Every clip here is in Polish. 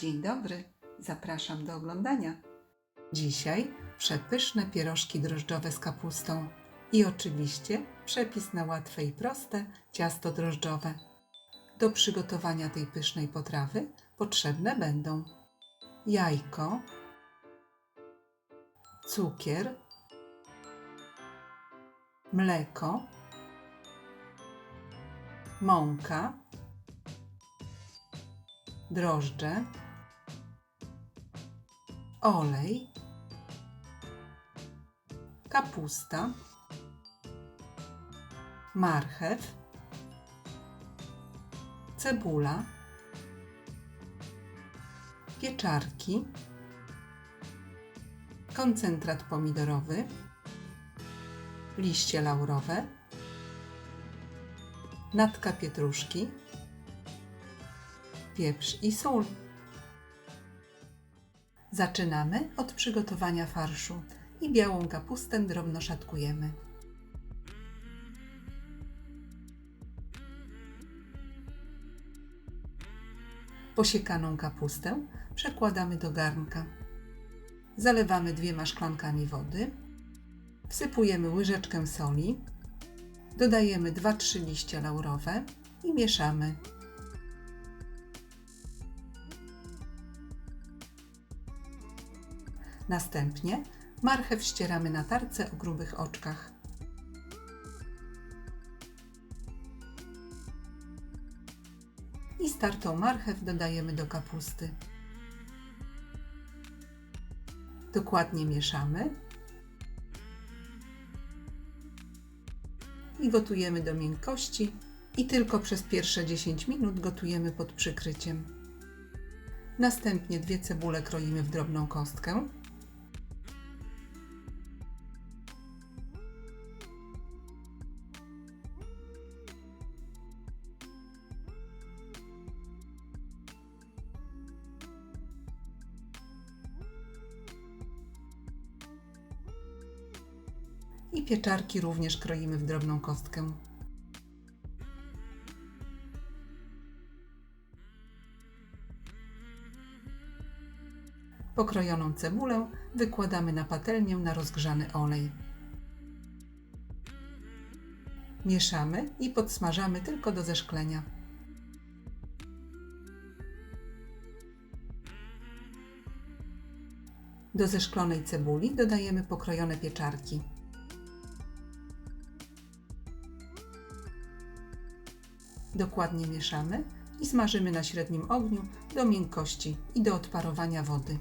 Dzień dobry, zapraszam do oglądania. Dzisiaj przepyszne pierożki drożdżowe z kapustą i oczywiście przepis na łatwe i proste ciasto drożdżowe. Do przygotowania tej pysznej potrawy potrzebne będą jajko, cukier, mleko, mąka, drożdże, olej, kapusta, marchew, cebula, pieczarki, koncentrat pomidorowy, liście laurowe, natka pietruszki, pieprz i sól. Zaczynamy od przygotowania farszu i białą kapustę drobno szatkujemy. Posiekaną kapustę przekładamy do garnka. Zalewamy dwiema szklankami wody. Wsypujemy łyżeczkę soli. Dodajemy 2-3 liście laurowe i mieszamy. Następnie marchew ścieramy na tarce o grubych oczkach. I startą marchew dodajemy do kapusty. Dokładnie mieszamy i gotujemy do miękkości i tylko przez pierwsze 10 minut gotujemy pod przykryciem. Następnie dwie cebule kroimy w drobną kostkę. I pieczarki również kroimy w drobną kostkę. Pokrojoną cebulę wykładamy na patelnię na rozgrzany olej. Mieszamy i podsmażamy tylko do zeszklenia. Do zeszklonej cebuli dodajemy pokrojone pieczarki. Dokładnie mieszamy i smażymy na średnim ogniu do miękkości i do odparowania wody.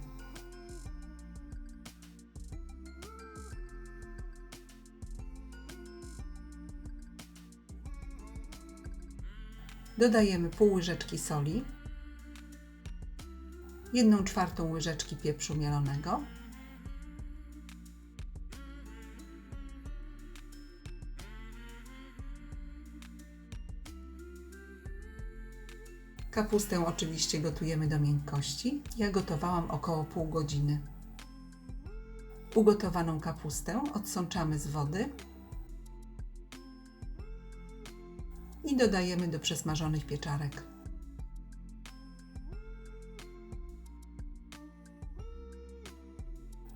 Dodajemy pół łyżeczki soli, 1 czwartą łyżeczki pieprzu mielonego, Kapustę oczywiście gotujemy do miękkości. Ja gotowałam około pół godziny. Ugotowaną kapustę odsączamy z wody i dodajemy do przesmażonych pieczarek.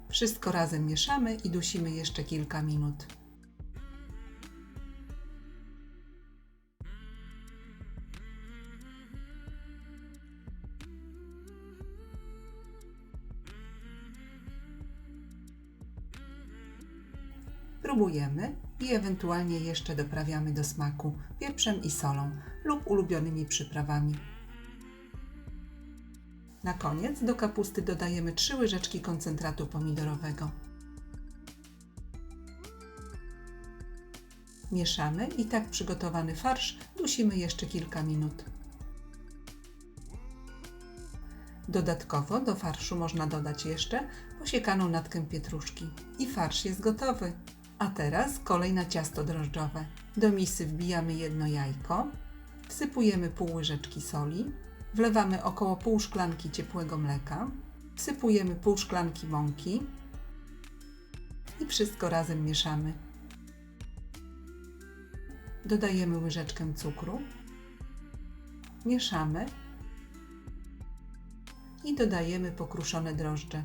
Wszystko razem mieszamy i dusimy jeszcze kilka minut. Próbujemy i ewentualnie jeszcze doprawiamy do smaku pieprzem i solą lub ulubionymi przyprawami. Na koniec do kapusty dodajemy 3 łyżeczki koncentratu pomidorowego. Mieszamy i tak przygotowany farsz dusimy jeszcze kilka minut. Dodatkowo do farszu można dodać jeszcze posiekaną natkę pietruszki. I farsz jest gotowy. A teraz kolej na ciasto drożdżowe. Do misy wbijamy jedno jajko, wsypujemy pół łyżeczki soli, wlewamy około pół szklanki ciepłego mleka, wsypujemy pół szklanki mąki i wszystko razem mieszamy. Dodajemy łyżeczkę cukru, mieszamy i dodajemy pokruszone drożdże.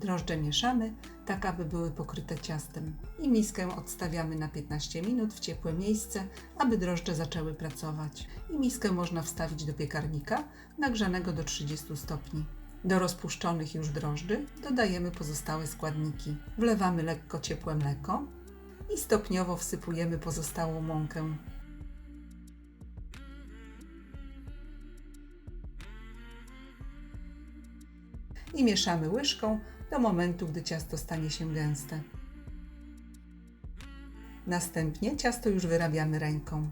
Drożdże mieszamy, tak aby były pokryte ciastem. I miskę odstawiamy na 15 minut w ciepłe miejsce, aby drożdże zaczęły pracować. I miskę można wstawić do piekarnika nagrzanego do 30 stopni. Do rozpuszczonych już drożdży dodajemy pozostałe składniki. Wlewamy lekko ciepłe mleko i stopniowo wsypujemy pozostałą mąkę. I mieszamy łyżką do momentu, gdy ciasto stanie się gęste. Następnie ciasto już wyrabiamy ręką.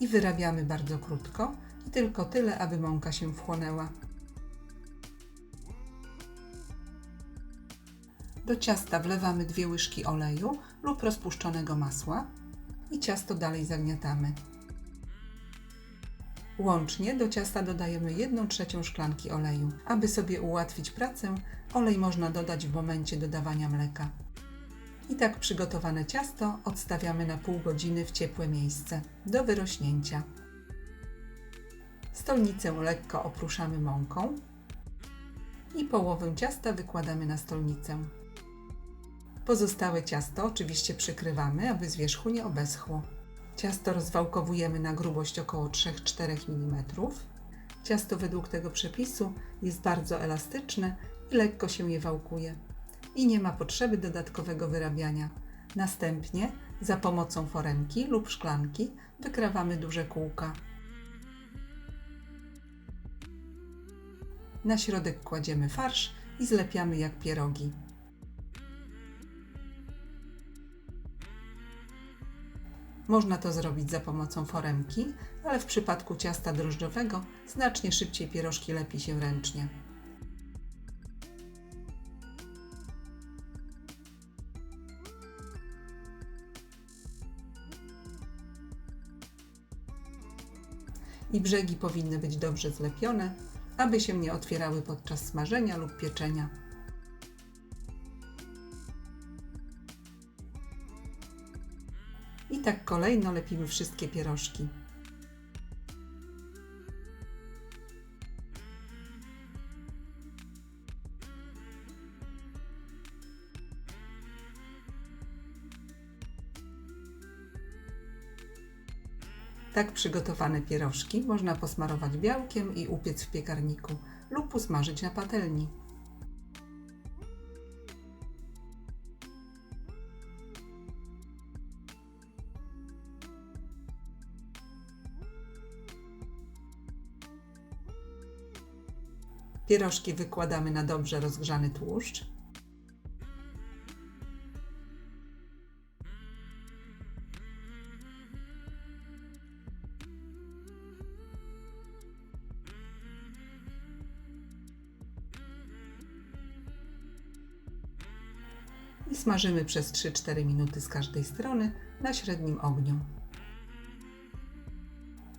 I wyrabiamy bardzo krótko i tylko tyle, aby mąka się wchłonęła. Do ciasta wlewamy dwie łyżki oleju lub rozpuszczonego masła i ciasto dalej zagniatamy. Łącznie do ciasta dodajemy 1 trzecią szklanki oleju. Aby sobie ułatwić pracę, olej można dodać w momencie dodawania mleka. I tak przygotowane ciasto odstawiamy na pół godziny w ciepłe miejsce do wyrośnięcia. Stolnicę lekko opruszamy mąką i połowę ciasta wykładamy na stolnicę. Pozostałe ciasto oczywiście przykrywamy, aby z wierzchu nie obeschło. Ciasto rozwałkowujemy na grubość około 3-4 mm. Ciasto według tego przepisu jest bardzo elastyczne i lekko się je wałkuje. I nie ma potrzeby dodatkowego wyrabiania. Następnie za pomocą foremki lub szklanki wykrawamy duże kółka. Na środek kładziemy farsz i zlepiamy jak pierogi. Można to zrobić za pomocą foremki, ale w przypadku ciasta drożdżowego znacznie szybciej pierożki lepi się ręcznie. I brzegi powinny być dobrze zlepione, aby się nie otwierały podczas smażenia lub pieczenia. Kolejno lepimy wszystkie pierożki. Tak przygotowane pierożki można posmarować białkiem i upiec w piekarniku lub usmażyć na patelni. Pierożki wykładamy na dobrze rozgrzany tłuszcz. I smażymy przez 3-4 minuty z każdej strony na średnim ogniu.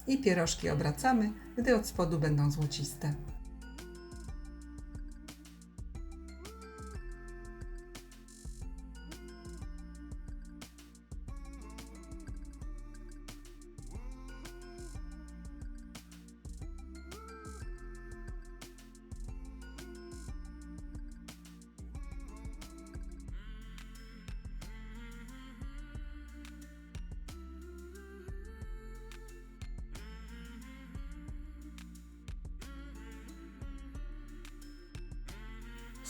I pierożki obracamy, gdy od spodu będą złociste.